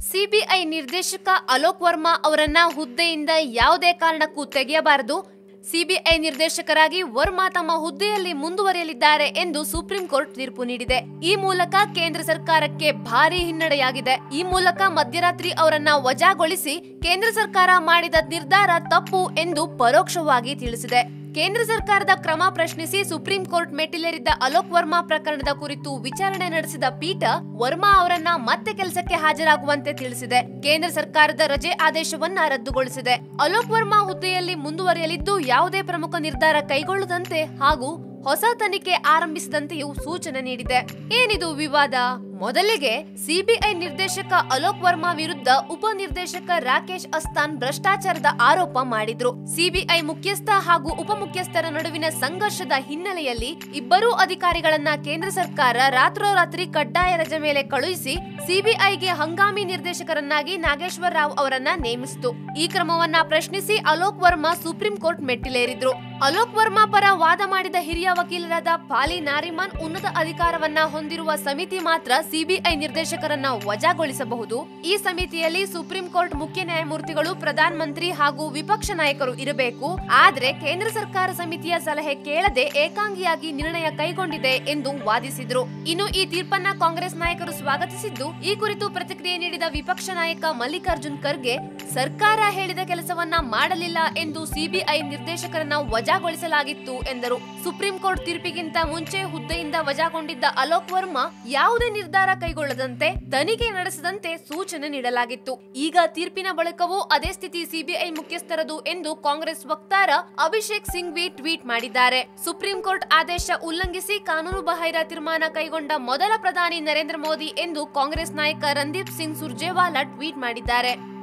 CBI ನಿರ್ದೇಶಕ ಅಲೋಕ್ ವರ್ಮಾ ಅವರನ್ನ ಹುದ್ದೆಯಿಂದ ಯಾವುದೇ ಕಾರಣಕ್ಕೂ ತೆಗೆಯಬಾರದು. ಸಿಬಿಐ ನಿರ್ದೇಶಕರಾಗಿ ವರ್ಮಾ ತಮ್ಮ ಹುದ್ದೆಯಲ್ಲಿ ಮುಂದುವರಿಯಲಿದ್ದಾರೆ ಎಂದು ಸುಪ್ರೀಂ ಕೋರ್ಟ್ ತೀರ್ಪು ನೀಡಿದೆ. ಈ ಮೂಲಕ ಕೇಂದ್ರ ಸರ್ಕಾರಕ್ಕೆ ಭಾರಿ ಹಿನ್ನಡೆಯಾಗಿದೆ. ಈ ಮೂಲಕ ಮಧ್ಯರಾತ್ರಿ ಅವರನ್ನ ವಜಾಗೊಳಿಸಿ ಕೇಂದ್ರ ಸರ್ಕಾರ ಮಾಡಿದ ನಿರ್ಧಾರ ತಪ್ಪು ಎಂದು ಪರೋಕ್ಷವಾಗಿ ತಿಳಿಸಿದೆ. ಕೇಂದ್ರ ಸರ್ಕಾರದ ಕ್ರಮ ಪ್ರಶ್ನಿಸಿ ಸುಪ್ರೀಂ ಕೋರ್ಟ್ ಮೆಟ್ಟಿಲೇರಿದ್ದ ಅಲೋಕ್ ವರ್ಮಾ ಪ್ರಕರಣದ ಕುರಿತು ವಿಚಾರಣೆ ನಡೆಸಿದ ಪೀಠ ವರ್ಮಾ ಅವರನ್ನ ಮತ್ತೆ ಕೆಲಸಕ್ಕೆ ಹಾಜರಾಗುವಂತೆ ತಿಳಿಸಿದೆ. ಕೇಂದ್ರ ಸರ್ಕಾರದ ರಜೆ ಆದೇಶವನ್ನ ರದ್ದುಗೊಳಿಸಿದೆ. ಅಲೋಕ್ ವರ್ಮಾ ಹುದ್ದೆಯಲ್ಲಿ ಮುಂದುವರಿಯಲಿದ್ದು ಯಾವುದೇ ಪ್ರಮುಖ ನಿರ್ಧಾರ ಕೈಗೊಳ್ಳದಂತೆ ಹಾಗೂ ಹೊಸ ತನಿಖೆ ಆರಂಭಿಸದಂತೆಯೂ ಸೂಚನೆ ನೀಡಿದೆ. ಏನಿದು ವಿವಾದ? ಮೊದಲಿಗೆ ಸಿಬಿಐ ನಿರ್ದೇಶಕ ಅಲೋಕ್ ವರ್ಮಾ ವಿರುದ್ಧ ಉಪನಿರ್ದೇಶಕ ರಾಕೇಶ್ ಅಸ್ತಾನ್ ಭ್ರಷ್ಟಾಚಾರದ ಆರೋಪ ಮಾಡಿದ್ರು. ಸಿಬಿಐ ಮುಖ್ಯಸ್ಥ ಹಾಗೂ ಉಪಮುಖ್ಯಸ್ಥರ ನಡುವಿನ ಸಂಘರ್ಷದ ಹಿನ್ನೆಲೆಯಲ್ಲಿ ಇಬ್ಬರೂ ಅಧಿಕಾರಿಗಳನ್ನ ಕೇಂದ್ರ ಸರ್ಕಾರ ರಾತ್ರೋರಾತ್ರಿ ಕಡ್ಡಾಯ ರಜೆ ಮೇಲೆ ಕಳುಹಿಸಿ ಸಿಬಿಐಗೆ ಹಂಗಾಮಿ ನಿರ್ದೇಶಕರನ್ನಾಗಿ ನಾಗೇಶ್ವರ ರಾವ್ ಅವರನ್ನ ನೇಮಿಸಿತು. ಈ ಕ್ರಮವನ್ನ ಪ್ರಶ್ನಿಸಿ ಅಲೋಕ್ ವರ್ಮಾ ಸುಪ್ರೀಂ ಕೋರ್ಟ್ ಮೆಟ್ಟಿಲೇರಿದ್ರು. ಅಲೋಕ್ ವರ್ಮಾ ಪರ ವಾದ ಮಾಡಿದ ಹಿರಿಯ ವಕೀಲರಾದ ಪಾಲಿ ನಾರಿಮನ್ ಉನ್ನತ ಅಧಿಕಾರವನ್ನ ಹೊಂದಿರುವ ಸಮಿತಿ ಮಾತ್ರ ಸಿಬಿಐ ನಿರ್ದೇಶಕರನ್ನ ವಜಾಗೊಳಿಸಬಹುದು. ಈ ಸಮಿತಿಯಲ್ಲಿ ಸುಪ್ರೀಂ ಕೋರ್ಟ್ ಮುಖ್ಯ ನ್ಯಾಯಮೂರ್ತಿಗಳು, ಪ್ರಧಾನ ಮಂತ್ರಿ ಹಾಗೂ ವಿಪಕ್ಷ ನಾಯಕರು ಇರಬೇಕು. ಆದ್ರೆ ಕೇಂದ್ರ ಸರ್ಕಾರ ಸಮಿತಿಯ ಸಲಹೆ ಕೇಳದೆ ಏಕಾಂಗಿಯಾಗಿ ನಿರ್ಣಯ ಕೈಗೊಂಡಿದೆ ಎಂದು ವಾದಿಸಿದ್ರು. ಇನ್ನು ಈ ತೀರ್ಪನ್ನ ಕಾಂಗ್ರೆಸ್ ನಾಯಕರು ಸ್ವಾಗತಿಸಿದ್ದು, ಈ ಕುರಿತು ಪ್ರತಿಕ್ರಿಯೆ ನೀಡಿದ ವಿಪಕ್ಷ ನಾಯಕ ಮಲ್ಲಿಕಾರ್ಜುನ್ ಖರ್ಗೆ, ಸರ್ಕಾರ ಹೇಳಿದ ಕೆಲಸವನ್ನ ಮಾಡಲಿಲ್ಲ ಎಂದು ಸಿಬಿಐ ನಿರ್ದೇಶಕರನ್ನ ವಜಾಗೊಳಿಸಲಾಗಿತ್ತು ಎಂದರು. ಸುಪ್ರೀಂ ಕೋರ್ಟ್ ತೀರ್ಪಿಗಿಂತ ಮುಂಚೆ ಹುದ್ದೆಯಿಂದ ವಜಾಗೊಂಡಿದ್ದ ಅಲೋಕ್ ವರ್ಮಾ ಯಾವುದೇ ನಿರ್ಧಾರ ಕೈಗೊಳ್ಳದಂತೆ, ತನಿಖೆ ನಡೆಸದಂತೆ ಸೂಚನೆ ನೀಡಲಾಗಿತ್ತು. ಈಗ ತೀರ್ಪಿನ ಬಳಿಕವೂ ಅದೇ ಸ್ಥಿತಿ ಸಿಬಿಐ ಮುಖ್ಯಸ್ಥರದು ಎಂದು ಕಾಂಗ್ರೆಸ್ ವಕ್ತಾರ ಅಭಿಷೇಕ್ ಸಿಂಘ್ವಿ ಟ್ವೀಟ್ ಮಾಡಿದ್ದಾರೆ. ಸುಪ್ರೀಂ ಕೋರ್ಟ್ ಆದೇಶ ಉಲ್ಲಂಘಿಸಿ ಕಾನೂನು ಬಾಹಿರ ತೀರ್ಮಾನ ಕೈಗೊಂಡ ಮೊದಲ ಪ್ರಧಾನಿ ನರೇಂದ್ರ ಮೋದಿ ಎಂದು ಕಾಂಗ್ರೆಸ್ ನಾಯಕ ರಂದೀಪ್ ಸಿಂಗ್ ಸುರ್ಜೇವಾಲಾ ಟ್ವೀಟ್ ಮಾಡಿದ್ದಾರೆ.